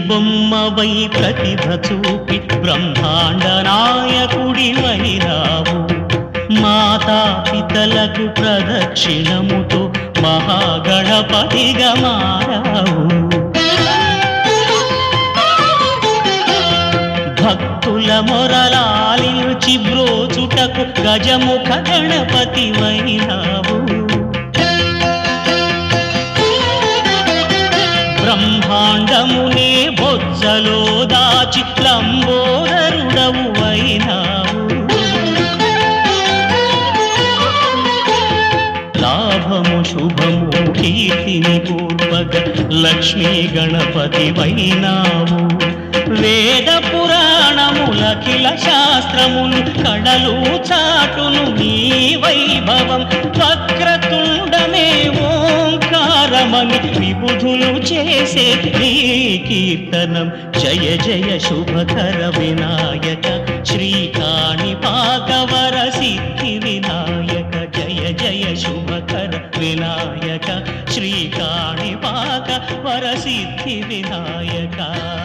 పిండి ప్రతిభ చూపి బ్రహ్మాండ నాయకుడి వైరావు మాతా పితలకు ప్రదక్షిణముతో మహాగణపతిగా మారావు. భక్తుల మొరలాలించి బ్రోచుటకు గజముఖ గణపతి దాచి లంబోదరుడవు అయినావు లాభము శుభము కీర్తిని పూర్వక లక్ష్మీ గణపతి వైనావు వేద పురాణములఖిల శాస్త్రములు కడలు చాటును నీ వైభవం భక్తి చేసే నీ కీర్తనం జయ జయ శుభకర వినాయక. శ్రీకాణి పాకవర సిద్ధి వినాయక. జయ జయ శుభకర వినాయక. శ్రీకాణి పాకవర సిద్ధి వినాయక.